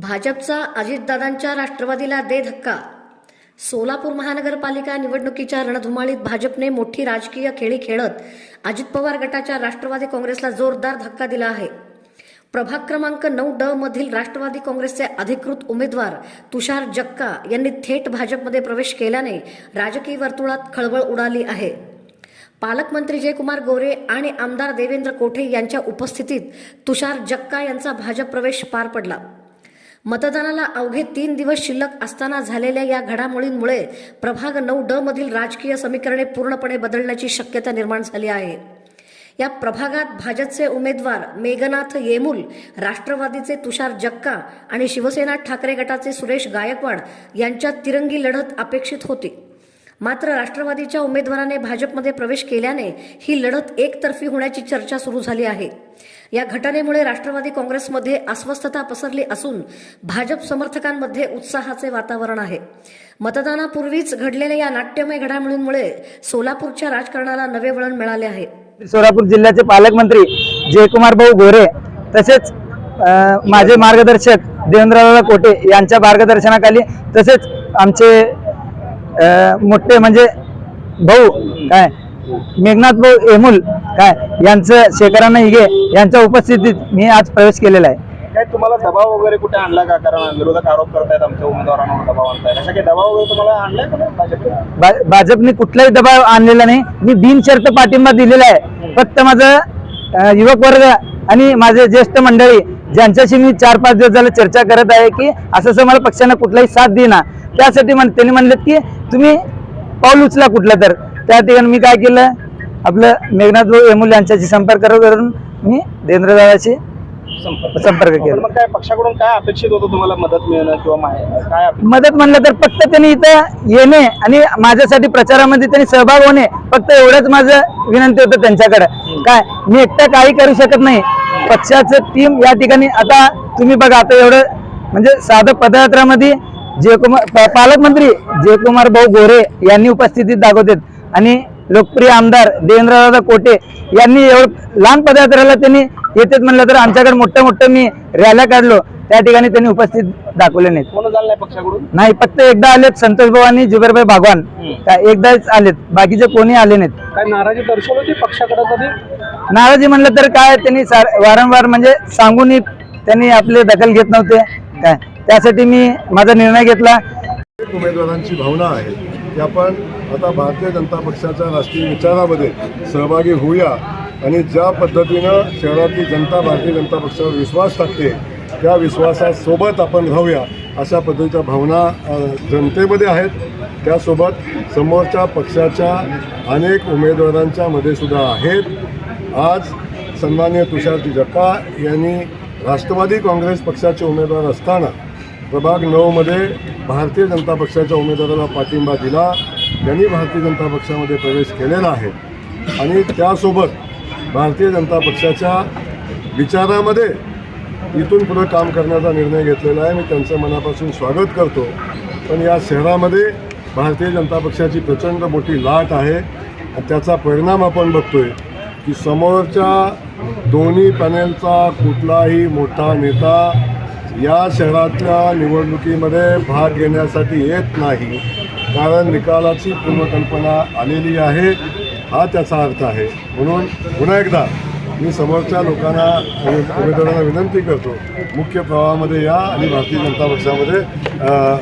भाजपचा अजितदादांच्या राष्ट्रवादीला दे धक्का. सोलापूर महानगरपालिका निवडणुकीच्या रणधुमाळीत भाजपने मोठी राजकीय खेळी खेळत अजित पवार गटाच्या राष्ट्रवादी काँग्रेसला जोरदार धक्का दिला आहे. प्रभाग क्रमांक नऊ ड मधील राष्ट्रवादी काँग्रेसचे अधिकृत उमेदवार तुषार जक्का यांनी थेट भाजपमध्ये प्रवेश केल्याने राजकीय वर्तुळात खळबळ उडाली आहे. पालकमंत्री जयकुमार गोरे आणि आमदार देवेंद्र कोठे यांच्या उपस्थितीत तुषार जक्का यांचा भाजप प्रवेश पार पडला. मतदानाला अवघे तीन दिवस शिल्लक असताना झालेल्या या घडामोडींमुळे प्रभाग नऊ ड मधील राजकीय समीकरणे पूर्णपणे बदलण्याची शक्यता निर्माण झाली आहे. या प्रभागात भाजपचे उमेदवार मेघनाथ येमूल राष्ट्रवादीचे तुषार जक्का आणि शिवसेना ठाकरे गटाचे सुरेश गायकवाड यांच्यात तिरंगी लढत अपेक्षित होती. मात्र राष्ट्रवादीच्या उमेदवाराने भाजपमध्ये प्रवेश केल्याने ही लढत एकतर्फी होण्याची चर्चा सुरू झाली आहे. या घटनेमुळे राष्ट्रवादी काँग्रेसमध्ये अस्वस्थता पसरली असून भाजप समर्थकांमध्ये उत्साहाचे वातावरण आहे. मतदानापूर्वीच घडलेल्या या नाट्यमय घडामोडींमुळे सोलापूरच्या राजकारणाला नवे वळण मिळाले आहे. सोलापूर जिल्ह्याचे पालकमंत्री जयकुमार भाऊ गोरे तसेच माझे मार्गदर्शक देवेंद्रदादा कोटे यांच्या मार्गदर्शनाखाली तसेच आमचे मोठे म्हणजे भाऊ काय? मेघनाथ भाऊ एमुल काय? यांचं शेखरांना हिगे यांच्या उपस्थितीत मी आज प्रवेश केलेला आहे. काय तुम्हाला दबाव वगैरे कुठे आणला का? कारण विरोधक आरोप करतायत आमच्या उमेदवारांवर दबाव आणताय काही दबाव वगैरे तुम्हाला आणलाय का भाजपने? कुठलाही दबाव आणलेला नाही. मी बिनशर्त पाठिंबा दिलेला आहे. फक्त माझं युवक वर्ग आणि माझे ज्येष्ठ मंडळी ज्यांच्याशी मी चार पाच दिवस झालं चर्चा करत आहे की असं असं मला पक्षानं कुठलाही साथ देईना त्यासाठी म्हण त्यांनी म्हणलेत की तुम्ही पाऊल उचला कुठलं तर. त्या ठिकाणी मी काय केलं? आपलं मेघनाथ भाऊ येमुल यांच्याशी संपर्क करून मी देवेंद्रदादाशी संपर्क केला. मग काय पक्षाकडून काय अपेक्षित होतं तुम्हाला मदत मिळणं किंवा काय? मदत म्हणलं तर फक्त त्यांनी इथं येणे आणि माझ्यासाठी प्रचारामध्ये त्यांनी सहभाग होणे फक्त एवढंच माझं विनंती होतं त्यांच्याकडे. काय मी एकटा काही करू शकत नाही. पक्षाचं टीम या ठिकाणी आता तुम्ही बघा आता एवढं म्हणजे साधं पदयात्रामध्ये जयकुमार पालकमंत्री जयकुमार भाऊ गोरे यांनी उपस्थितीत दाखवतात. आणि लोकप्रिय आमदार देवेंद्रदादा कोटे यांनी एवढं लहान पदयात्रेला त्यांनी येतात म्हणलं तर आमच्याकडे मोठं मोठं मी रॅल्या काढलो. त्या ठिकाणी त्यांनी उपस्थित दाखवले नाहीत. कोण झालं नाही पक्षाकडून? नाही फक्त एकदा आलेत संतोष भाऊ आणि जुबेरभाई भागवान. काय एकदाच आलेत. बाकीचे कोणी आले नाहीत. काय नाराजी दर्शवली पक्षाकडे कधी? नाराजी म्हणलं तर काय त्यांनी सार- वारंवार म्हणजे सांगून त्यांनी आपले दखल घेत नव्हते. काय त्यासाठी मी माझा निर्णय घेतला. अनेक उमेदवारांची भावना आहे की आपण आता भारतीय जनता पक्षाच्या राष्ट्रीय विचारामध्ये सहभागी होऊया आणि ज्या पद्धतीनं शहरातली जनता भारतीय जनता पक्षावर विश्वास टाकते त्या विश्वासासोबत आपण राहूया अशा पद्धतीच्या भावना जनतेमध्ये आहेत. त्यासोबत समोरच्या पक्षाच्या अनेक उमेदवारांच्या मध्ये सुद्धा आहेत. आज सन्मान्य तुषारजी जक्का यांनी राष्ट्रवादी काँग्रेस पक्षाचे उमेदवार असताना प्रभाग नऊमध्ये भारतीय जनता पक्षाच्या उमेदवाराला पाठिंबा दिला. त्यांनी भारतीय जनता पक्षामध्ये प्रवेश केलेला आहे. आणि त्यासोबत भारतीय जनता पक्षाच्या विचारामध्ये इथून पुढं काम करण्याचा निर्णय घेतलेला आहे. मी त्यांचं मनापासून स्वागत करतो. पण या शहरामध्ये भारतीय जनता पक्षाची प्रचंड मोठी लाट आहे. आणि त्याचा परिणाम आपण बघतोय की समोरच्या दोन्ही पॅनेलचा कुठलाही मोठा नेता या शहरातल्या निवडणुकीमध्ये भाग घेण्यासाठी येत नाही. कारण निकालाची पूर्वकल्पना आलेली आहे. हा त्याचा अर्थ आहे. म्हणून पुन्हा एकदा मी समोरच्या लोकांना उमेदवारांना विनंती करतो मुख्य प्रवाहामध्ये या आणि भारतीय जनता पक्षामध्ये अ,